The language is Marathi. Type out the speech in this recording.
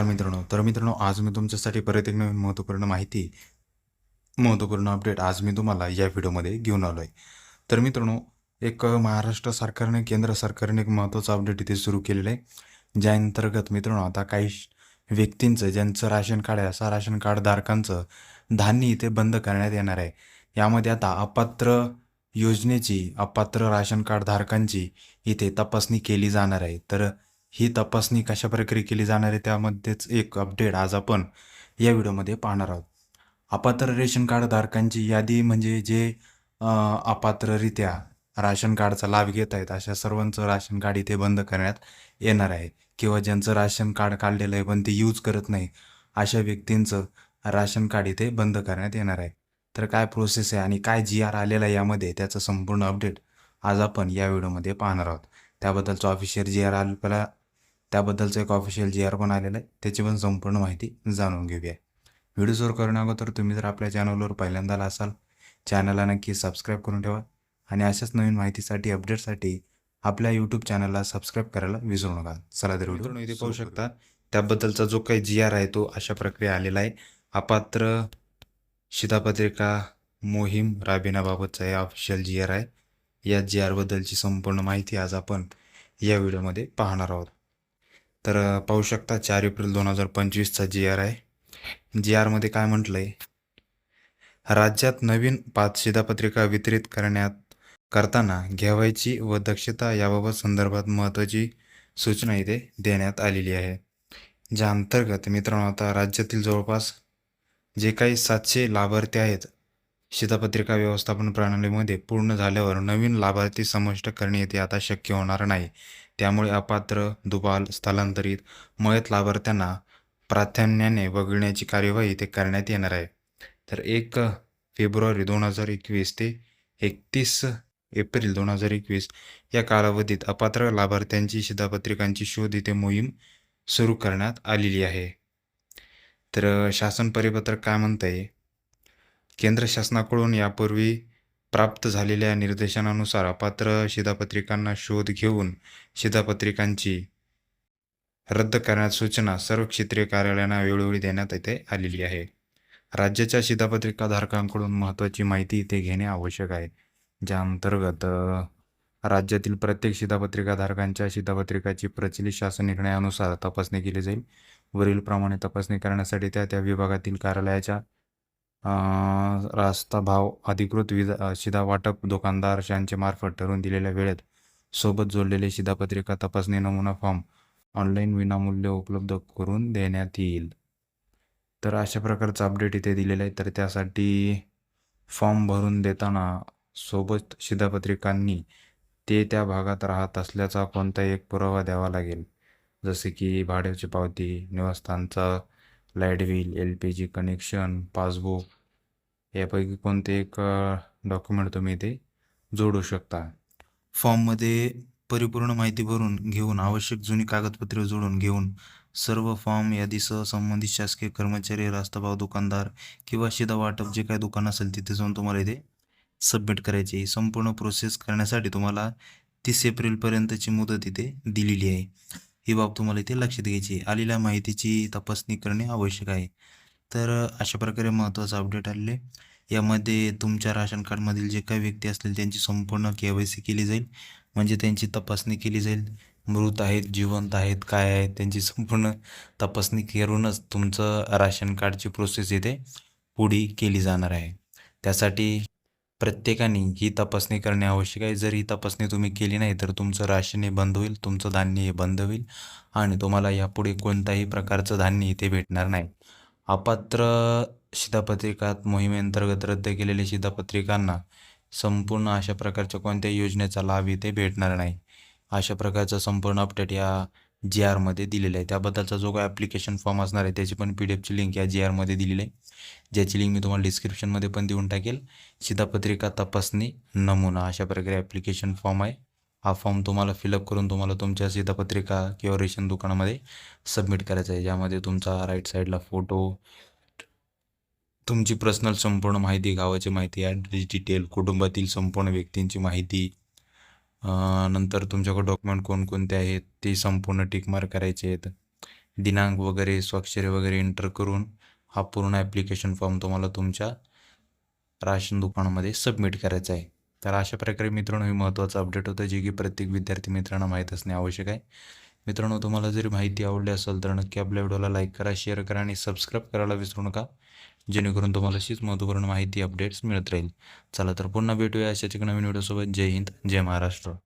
नमस्कार मित्रांनो. तर मित्रांनो आज मी तुमच्यासाठी परत एक नवीन महत्त्वपूर्ण माहिती महत्त्वपूर्ण अपडेट आज मी तुम्हाला या व्हिडिओमध्ये घेऊन आलो आहे तर मित्रांनो एक महाराष्ट्र सरकारने केंद्र सरकारने एक महत्त्वाचं अपडेट इथे सुरू केलेलं आहे. ज्या अंतर्गत मित्रांनो आता काही व्यक्तींचं ज्यांचं राशन कार्ड आहे असा राशन कार्ड धारकांचं धान्य इथे बंद करण्यात येणार आहे. यामध्ये आता अपात्र योजनेची अपात्र राशन कार्ड धारकांची इथे तपासणी केली जाणार आहे. तर ही तपासणी कशा प्रकारे केली जाणार आहे त्यामध्येच एक अपडेट आज आपण या व्हिडिओमध्ये पाहणार आहोत. अपात्र रेशन कार्ड धारकांची यादी म्हणजे जे अपात्ररित्या राशन कार्डचा लाभ घेत आहेत अशा सर्वांचं राशन कार्ड इथे बंद करण्यात येणार आहे. किंवा ज्यांचं राशन कार्ड काढलेलं आहे पण ते यूज करत नाही अशा व्यक्तींचं राशन कार्ड इथे बंद करण्यात येणार आहे. तर काय प्रोसेस आहे आणि काय जी आर आलेला आहे यामध्ये त्याचं संपूर्ण अपडेट आज आपण या व्हिडिओमध्ये पाहणार आहोत. त्याबद्दलचं ऑफिशियल जी आर आपल्याला त्याबद्दलचं एक ऑफिशियल जी आर पण आलेलं आहे. त्याची पण संपूर्ण माहिती जाणून घेऊया. व्हिडिओ सुरू करण्या अगोदर तुम्ही जर आपल्या चॅनलवर पहिल्यांदा असाल चॅनलला नक्की सबस्क्राईब करून ठेवा आणि अशाच नवीन माहितीसाठी अपडेटसाठी आपल्या यूट्यूब चॅनलला सबस्क्राईब करायला विसरू नका. चला तर व्हिडिओ इथे पाहू शकता. त्याबद्दलचा जो काही जी आर आहे तो अशा प्रकारे आलेला आहे. अपात्र शिधापत्रिका मोहीम राबविण्याबाबतचा हे ऑफिशियल जी आर आहे. या जी आरबद्दलची संपूर्ण माहिती आज आपण या व्हिडिओमध्ये पाहणार आहोत. तर पाहू शकता चार एप्रिल दोन हजार पंचवीसचा जी आर आहे. जी आरमध्ये काय म्हटलं आहे राज्यात नवीन पाच शिधापत्रिका वितरित करण्यात करताना घ्यावायची व दक्षता याबाबत संदर्भात महत्त्वाची सूचना इथे देण्यात आलेली आहे. ज्या अंतर्गत मित्रांनो आता राज्यातील जवळपास जे काही सातशे लाभार्थी आहेत शिधापत्रिका व्यवस्थापन प्रणालीमध्ये पूर्ण झाल्यावर नवीन लाभार्थी समाविष्ट करणे येथे आता शक्य होणार नाही. त्यामुळे अपात्र दुबाल स्थलांतरित मयत लाभार्थ्यांना प्राधान्याने वगळण्याची कार्यवाही ते करण्यात येणार आहे. तर एक फेब्रुवारी दोन हजार एकवीस ते एकतीस एप्रिल दोन हजार एकवीस या कालावधीत अपात्र लाभार्थ्यांची शिधापत्रिकांची शोध इथे मोहीम सुरू करण्यात आलेली आहे. तर शासन परिपत्रक काय म्हणतंय? केंद्र शासनाकडून यापूर्वी प्राप्त झालेल्या निर्देशनानुसार अपात्र शिधापत्रिकांना शोध घेऊन शिधापत्रिकांची रद्द करण्यात सूचना सर्व क्षेत्रीय कार्यालयांना वेळोवेळी देण्यात येथे आलेली आहे. राज्याच्या शिधापत्रिका धारकांकडून महत्त्वाची माहिती इथे घेणे आवश्यक आहे. ज्या अंतर्गत राज्यातील प्रत्येक शिधापत्रिका धारकांच्या शिधापत्रिकाची प्रचलित शासन निर्णयानुसार तपासणी केली जाईल. वरीलप्रमाणे तपासणी करण्यासाठी त्या त्या विभागातील कार्यालयाच्या रास्ता भाव अधिकृत विजा शिधावाटप शिधा वाटप दुकानदार यांचे मार्फत ठरवून दिलेल्या वेळेत सोबत जोडलेले शिधापत्रिका तपासणी नमुना फॉर्म ऑनलाईन विनामूल्य उपलब्ध करून देण्यात येईल. तर अशा प्रकारचं अपडेट इथे दिलेलं आहे. तर त्यासाठी फॉर्म भरून देताना सोबत शिधापत्रिकांनी ते त्या भागात राहत असल्याचा कोणता एक पुरावा द्यावा लागेल. जसे की भाड्याची पावती निवासस्थानचा light bill L P G connection passbook यापैकी कोणते एक डॉक्युमेंट तुम्ही ते जोडू शकता फॉर्ममध्ये परिपूर्ण माहिती भरून घेऊन आवश्यक जुनी कागदपत्रे जोडून घेऊन सर्व फॉर्म यादीसह संबंधित शासकीय कर्मचारी रास्ताभाव दुकानदार किंवा शिदा वाटप जे काही दुकान असेल तिथे जाऊन तुम्हाला इथे सबमिट करायची आहे. संपूर्ण प्रोसेस करण्यासाठी तुम्हाला तीस एप्रिलपर्यंतची मुदत इथे दिलेली आहे ही बाब तुम्हाला इथे लक्षात घ्यायची आहे. आलेल्या माहितीची तपासणी करणे आवश्यक आहे. तर अशा प्रकारे महत्त्वाचं अपडेट आलेले यामध्ये तुमच्या राशन कार्डमधील जे काही व्यक्ती असतील त्यांची संपूर्ण के वाय सी केली जाईल. म्हणजे त्यांची तपासणी केली जाईल. मृत आहेत जिवंत आहेत काय आहेत त्यांची संपूर्ण तपासणी करूनच तुमचं राशन कार्डची प्रोसेस इथे पुढे केली जाणार आहे. त्यासाठी प्रत्येकाने ही तपासणी करणे आवश्यक आहे. जर ही तपासणी तुम्ही केली नाही तर तुमचं राशन हे बंद होईल तुमचं धान्य हे बंद होईल आणि तुम्हाला यापुढे कोणत्याही प्रकारचं धान्य इथे भेटणार नाही. अपात्र शिधापत्रिकात मोहिमेअंतर्गत रद्द केलेल्या शिधापत्रिकांना संपूर्ण अशा प्रकारच्या कोणत्याही योजनेचा लाभ इथे भेटणार नाही. अशा प्रकारचं संपूर्ण अपडेट या जी आरमध्ये दिलेलं आहे. त्याबद्दलचा जो काही ॲप्लिकेशन फॉर्म असणार आहे त्याची पण पी डी एफची लिंक या जी आरमध्ये दिलेली आहे. ज्याची लिंक मी तुम्हाला डिस्क्रिप्शनमध्ये पण देऊन टाकेल. शिधापत्रिका तपासणी नमुना अशा प्रकारे ॲप्लिकेशन फॉर्म आहे. हा फॉर्म तुम्हाला फिलअप करून तुम्हाला तुमच्या शिधापत्रिका किंवा रेशन दुकानामध्ये सबमिट करायचा आहे. ज्यामध्ये तुमचा राईट साईडला फोटो तुमची पर्सनल संपूर्ण माहिती गावाची माहिती ॲड्रेस डिटेल कुटुंबातील संपूर्ण व्यक्तींची माहिती नंतर तुमच्याकडे डॉक्युमेंट कोणकोणते आहेत? ते संपूर्ण टिक मार्क करायचे आहेत. दिनांक वगैरे स्वाक्षरी वगैरे एंटर करून हा पूर्ण ॲप्लिकेशन फॉर्म तुम्हाला तुमच्या राशन दुकानामध्ये सबमिट करायचं आहे. तर अशा प्रकारे मित्रांनो हे महत्त्वाचं अपडेट होतं जे की प्रत्येक विद्यार्थी मित्रांना माहीत असणे आवश्यक आहे. मित्रांनो तुम्हाला जरी माहिती आवडली असेल तर नक्की आपल्या व्हिडिओला लाईक करा शेअर करा आणि सबस्क्राईब करायला विसरू नका. जेणेकरून तुम्हाला अशीच महत्त्वपूर्ण माहिती अपडेट्स मिळत राहील. चला तर पुन्हा भेटूया अशाच एक नवीन व्हिडिओसोबत जय हिंद जय महाराष्ट्र.